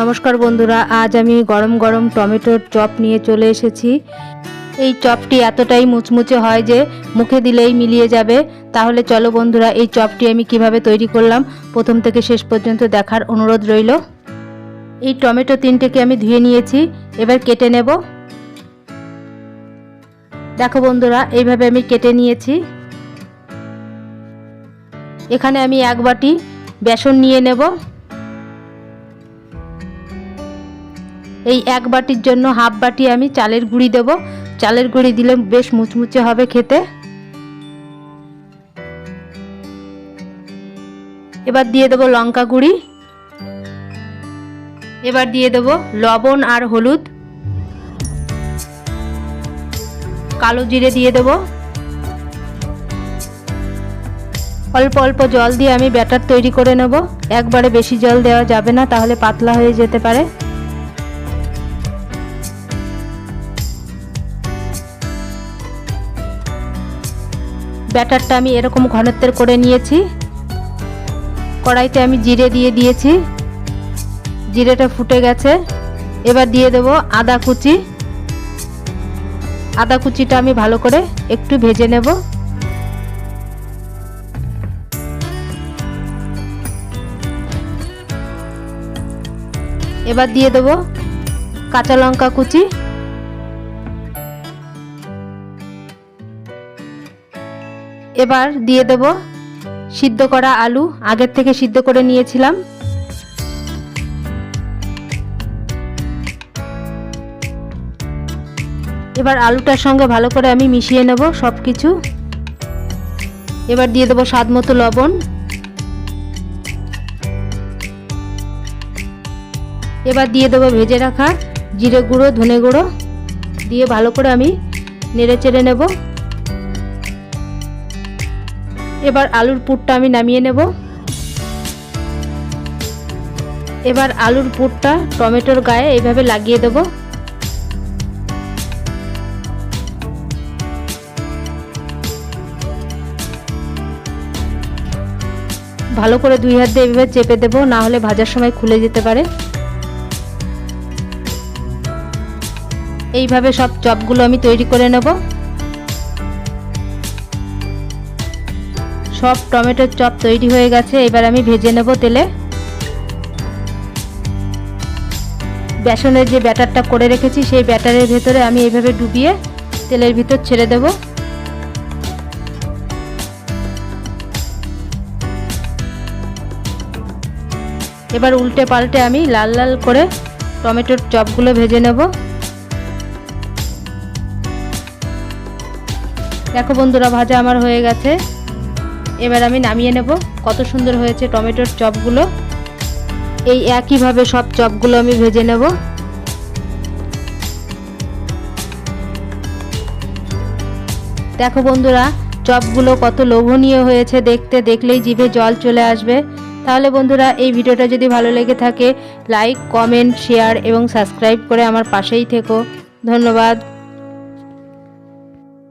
নমস্কার বন্ধুরা, আজ আমি গরম গরম টমেটোর চপ নিয়ে চলে এসেছি। এই চপটি এতটাই মুচমুচে হয় যে মুখে দিলেই মিলিয়ে যাবে। তাহলে চলো বন্ধুরা, এই চপটি আমি কীভাবে তৈরি করলাম, প্রথম থেকে শেষ পর্যন্ত দেখার অনুরোধ রইল। এই টমেটো তিনটেকে আমি ধুয়ে নিয়েছি, এবার কেটে নেব। দেখো বন্ধুরা, এইভাবে আমি কেটে নিয়েছি। এখানে আমি এক বাটি বেসন নিয়ে নেব। এই এক বাটির জন্য হাফ বাটি আমি চালের গুঁড়ি দেব। চালের গুঁড়ি দিলে বেশ মুচমুচে হবে খেতে। এবার দিয়ে দেবো লঙ্কা গুঁড়ি। এবার দিয়ে দেবো লবণ আর হলুদ। কালো জিরে দিয়ে দেবো। অল্প অল্প জল দিয়ে আমি ব্যাটার তৈরি করে নেব। একবারে বেশি জল দেওয়া যাবে না, তাহলে পাতলা হয়ে যেতে পারে। ব্যাটারটা আমি এরকম ঘনত্বের করে নিয়েছি। কড়াইতে আমি জিরে দিয়ে দিয়েছি। জিরেটা ফুটে গেছে। এবার দিয়ে দেব আদা কুচি। আদা কুচিটা আমি ভালো করে একটু ভেজে নেব। এবার দিয়ে দেব কাঁচা লঙ্কা কুচি। এবার দিয়ে দেব সিদ্ধ করা আলু, আগের থেকে সিদ্ধ করে নিয়েছিলাম। এবার আলুটার সঙ্গে ভালো করে আমি মিশিয়ে নেব সব কিছু এবার দিয়ে দেবো স্বাদ মতো লবণ। এবার দিয়ে দেবো ভেজে রাখা জিরে গুঁড়ো, ধনে গুঁড়ো। দিয়ে ভালো করে আমি নেড়ে চেড়ে নেব। এবার আলুর পুরটা আমি নামিয়ে নেব। এবার আলুর পুরটা টমেটোর গায়ে এইভাবে লাগিয়ে দেব। ভালো করে দুই হাত দিয়ে এভাবে চেপে দেবো, না হলে ভাজার সময় খুলে যেতে পারে। এইভাবে সব চপগুলো আমি তৈরি করে নেব। সব টমেটোর চপ তৈরি হয়ে গেছে, এবার আমি ভেজে নেব তেলে। বেসনের যে ব্যাটারটা করে রেখেছি, সেই ব্যাটারের ভেতরে আমি এইভাবে ডুবিয়ে তেলের ভিতর ছেড়ে দেব। এবার উল্টে পাল্টে আমি লাল লাল করে টমেটোর চপগুলো ভেজে নেব। দেখো বন্ধুরা, ভাজা আমার হয়ে গেছে। এবার আমি নামিয়ে নেব। কত সুন্দর হয়েছে টমেটোর চপগুলো। এই একইভাবে সব চপগুলো আমি ভেজে নেব। দেখো বন্ধুরা, চপগুলো কত লোভনীয় হয়েছে। দেখতে দেখলেই জিভে জল চলে আসবে। তাহলে বন্ধুরা, এই ভিডিওটা যদি ভালো লেগে থাকে, লাইক, কমেন্ট, শেয়ার এবং সাবস্ক্রাইব করে আমার পাশেই থেকো। ধন্যবাদ।